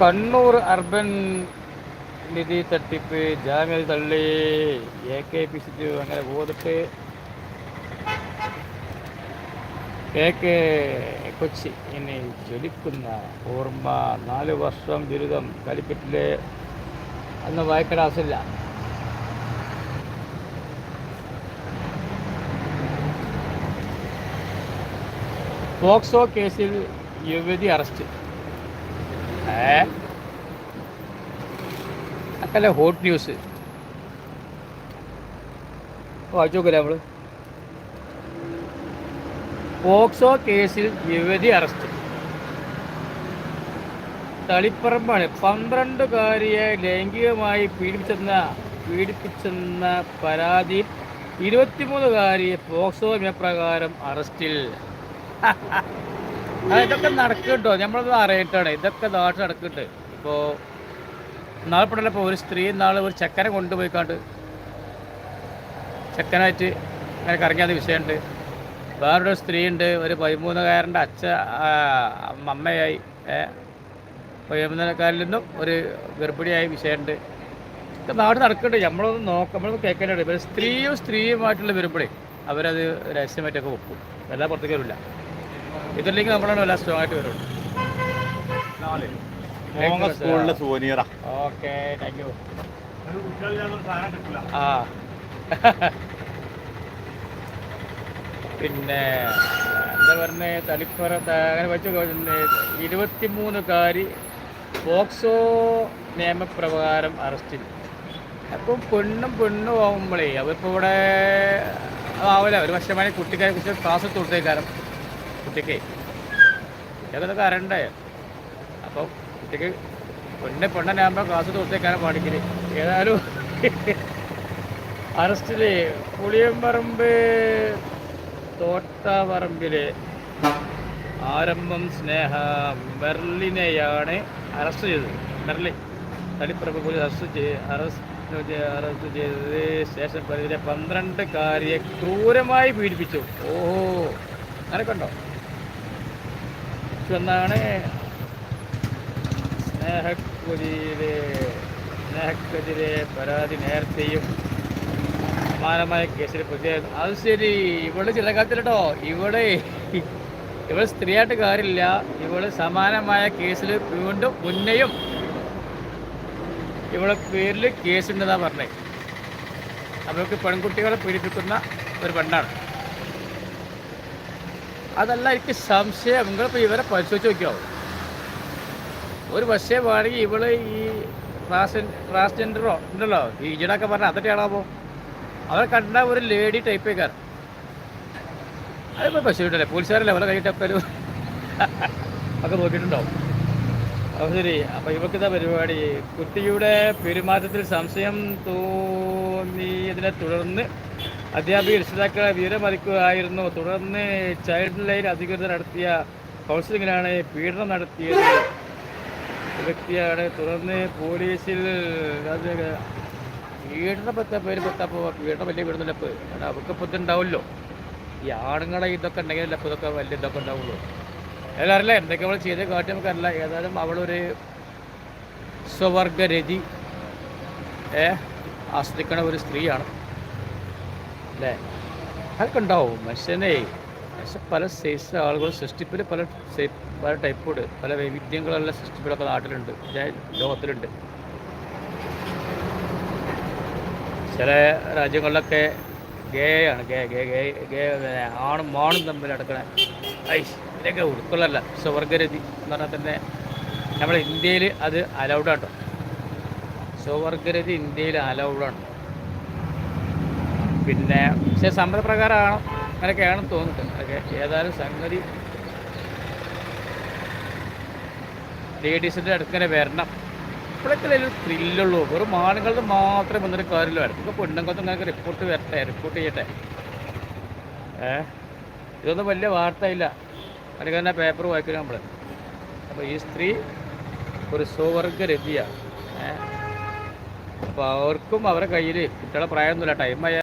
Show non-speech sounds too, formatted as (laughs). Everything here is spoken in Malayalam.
കണ്ണൂർ അർബൻ നിധി തട്ടിപ്പ് ജാമ്യത തള്ളി എ കെ പി സിജു അങ്ങനെ പോന്നിട്ട് കെ കെ കൊച്ചി ഇനി ജ്വലിക്കുന്ന ഓർമ്മ. നാല് വർഷം ദുരിതം കലിപ്പറ്റിലെ അന്ന് വായിക്കേണ്ട ആവശ്യമില്ല പോക്സോ കേസിൽ യുവതി അറസ്റ്റ്. ഏ? ഹോട്ട് ന്യൂസ് വായിച്ചു നോക്കില്ല നമ്മൾ പോക്സോ കേസിൽ യുവതി അറസ്റ്റ്. തളിപ്പറമ്പാണ്. പന്ത്രണ്ടുകാരിയെ ലൈംഗികമായി പീഡിപ്പിച്ചെന്ന പീഡിപ്പിച്ചെന്ന പരാതി ഇരുപത്തിമൂന്നുകാരിയെ പോക്സോ നിയമപ്രകാരം അറസ്റ്റിൽ. (laughs) ഇതൊക്കെ നടക്കുന്നുണ്ടോ? നമ്മളത് അറിയിട്ടാണ് ഇതൊക്കെ നാട്ടിൽ നടക്കുന്നുണ്ട്. ഇപ്പോൾ നാളെപ്പെടല്ല ഇപ്പോൾ ഒരു സ്ത്രീ നാളെ ഒരു ചെക്കനെ കൊണ്ടുപോയിക്കാണ്ട് ചെക്കനായിട്ട് അങ്ങനെ കറങ്ങിയാದ വിഷയമുണ്ട്. വേറൊരു സ്ത്രീ ഉണ്ട് ഒരു പതിമൂന്നുകാരന്റെ അച്ഛ അമ്മയായി പതിമൂന്നുകാരിൽ നിന്നും ഒരു ഗർഭിണിയായി വിഷയമുണ്ട്. ഇതൊക്കെ നാട് നടക്കുന്നുണ്ട്. നമ്മളൊന്ന് നോക്കാം നമ്മളൊന്ന് കേൾക്കേണ്ടത് സ്ത്രീയും സ്ത്രീയുമായിട്ടുള്ള വരുമ്പോഴേ അവരത് രഹസ്യമായിട്ടൊക്കെ വെക്കും. എല്ലാ പുറത്തേക്ക് വരില്ല. ഇതില്ലെങ്കിൽ നമ്മളാണ് വല്ല സ്ട്രോങ് ആയിട്ട് വരുള്ളൂ മോങ്ങ സ്കൂളിലെ സോനിയറ ഓക്കെ താങ്ക് യു ആ. പിന്നെ എന്താ പറഞ്ഞ തളിപ്പറ അങ്ങനെ വെച്ച് ഇരുപത്തിമൂന്നുകാരി പോക്സോ നിയമപ്രകാരം അറസ്റ്റിൽ അപ്പം പെണ്ണും പെണ്ണും ആകുമ്പോഴേ അവരിപ്പോൾ ഇവിടെ ആവില്ല ഒരു വർഷമായി കുട്ടിക്കാരെ കുറിച്ച് ക്ലാസ് കൊടുത്തേക്കാരം. കുട്ടിക്ക്. ഇതൊക്കെ കരണ്ടേ അപ്പോൾ കുട്ടിക്ക് പെണ്ണ് പെണ്ണനാകുമ്പോൾ ക്ലാസ് കൊടുത്തേക്കാരം പാടിക്കൽ. ഏതായാലും അറസ്റ്റിൽ പുളിയമ്പറമ്പ് തോട്ടാപറമ്പിൽ ആരംഭം സ്നേഹ മെർലിനെയാണ് അറസ്റ്റ് ചെയ്തത്. മെർലിൻ തളിപ്പറമ്പ് പോലീസ് അറസ്റ്റ് ചെയ്ത് അറസ്റ്റ് അറസ്റ്റ് ചെയ്തത് സ്റ്റേഷൻ പരിധിയിലെ പന്ത്രണ്ട് കാരിയെ ക്രൂരമായി പീഡിപ്പിച്ചു. ഓഹോ. ഉണ്ടോ? എന്നാണ് സ്നേഹക്കുതിരെ സ്നേഹക്കെതിരെ പരാതി നേരത്തെയും സമാനമായ കേസിൽ പ്രതിയായിരുന്നു അത് ശരി ഇവൾ ചില ഇവിടെ ഇവൾ സ്ത്രീയായിട്ട് കാര്യമില്ല. ഇവൾ സമാനമായ കേസിൽ വീണ്ടും മുന്നെയും ഇവളെ പേരിൽ കേസുണ്ടെന്നാണ് പറഞ്ഞത് അവർക്ക് പെൺകുട്ടികളെ പീഡിപ്പിക്കുന്ന ഒരു പെണ്ണാണ്. അതല്ല എനിക്ക് സംശയം. നിങ്ങളിപ്പോൾ ഇവരെ പരിശോധിച്ച് നോക്കിയാവും? ഒരു പക്ഷേ വേണമെങ്കിൽ ഇവൾ ഈ ട്രാൻസ് ട്രാൻസ്ജെൻഡറോ ഉണ്ടല്ലോ ഈ ഇജടൊക്കെ പറഞ്ഞ അതൊക്കെയാണാവോ അവരെ കണ്ട ഒരു ലേഡി ടൈപ്പ് ആയിക്കാർ അതിപ്പോൾ പരിശോധിച്ചല്ലേ പോലീസുകാരല്ലേ? അവരെ കൈ ടപ്പലും ഒക്കെ നോക്കിയിട്ടുണ്ടാവും. അപ്പോൾ ശരി. അപ്പോൾ ഇവക്കിതാ പരിപാടി. കുട്ടിയുടെ പെരുമാറ്റത്തിൽ സംശയം തോന്നിയതിനെ തുടർന്ന് അധ്യാപിക രക്ഷിതാക്കളെ വിവരമറിക്കുകയായിരുന്നു തുടർന്ന് ചൈൽഡ് ലൈൻ അധികൃതർ നടത്തിയ കൗൺസിലിങ്ങിലാണ് പീഡനം നടത്തിയത്. വ്യക്തിയാണ്. തുടർന്ന് പോലീസിൽ അത് പീഡനം പത്ത പേര് പെട്ടപ്പോൾ പീഡനം വലിയ പീഡനമല്ല. ഇപ്പോൾ കാരണം അവർക്ക് ഇപ്പോൾ ഇതുണ്ടാവുമല്ലോ. ഈ ആണുങ്ങളെ ഇതൊക്കെ ഉണ്ടെങ്കിലല്ല അപ്പോൾ ഇതൊക്കെ വലിയ ഇതൊക്കെ ഉണ്ടാവുള്ളൂ. അറിയില്ല എന്തൊക്കെ അവൾ ചെയ്ത് കാട്ടി നമുക്കറിയില്ല. ഏതായാലും അവളൊരു സ്വവർഗരതി ഏ ആസ്വദിക്കണ ഒരു സ്ത്രീയാണ്. അല്ലേ അതൊക്കെ ഉണ്ടാവും മനുഷ്യനെ പക്ഷെ പല സൈസ് ആളുകൾ സൃഷ്ടിപ്പിൽ പല പല ടൈപ്പുണ്ട് പല വൈവിധ്യങ്ങളുള്ള സൃഷ്ടിപ്പിലൊക്കെ നാട്ടിലുണ്ട്. ലോകത്തിലുണ്ട്. ചില രാജ്യങ്ങളിലൊക്കെ ഗേ ആണ്. ഗേ ഗേ ഗേ ഗേ ആണും മാണും തമ്മിൽ നടക്കണ ഐസ് ഇതൊക്കെ ഉൾക്കൊള്ളല്ല. സ്വർഗരതി എന്ന് പറഞ്ഞാൽ തന്നെ നമ്മുടെ ഇന്ത്യയിൽ അത് അലൗഡാണ് സ്വവർഗരതി ഇന്ത്യയിൽ അലൗഡാണ് പിന്നെ പക്ഷേ സമ്മതപ്രകാരമാണ് അങ്ങനെയൊക്കെയാണെന്ന് തോന്നിട്ടുണ്ട് അതൊക്കെ ഏതായാലും സംഗതി ലേഡീസിന്റെ അടുക്കനെ വരണം. ഇപ്പോഴൊക്കെ ഒരു ത്രില്ലുള്ളൂ വെറും ആണുങ്ങളുടെ മാത്രമേ വന്നിട്ട് കാര്യമില്ല. ഇപ്പോൾ പെണ്ണുങ്ങൾക്ക് നിങ്ങൾക്ക് റിപ്പോർട്ട് വരട്ടെ റിപ്പോർട്ട് ചെയ്യട്ടെ. ഏ? ഇതൊന്നും വലിയ വാർത്തയില്ല. അല്ലെങ്കിൽ തന്നെ പേപ്പർ വായിക്കുക നമ്മൾ അപ്പോൾ ഈ സ്ത്രീ ഒരു സുവർഗ രതിയാണ് അപ്പോൾ അവർക്കും അവരുടെ കയ്യിൽ കുട്ടികളെ പ്രായമൊന്നുമില്ല. ടൈമായ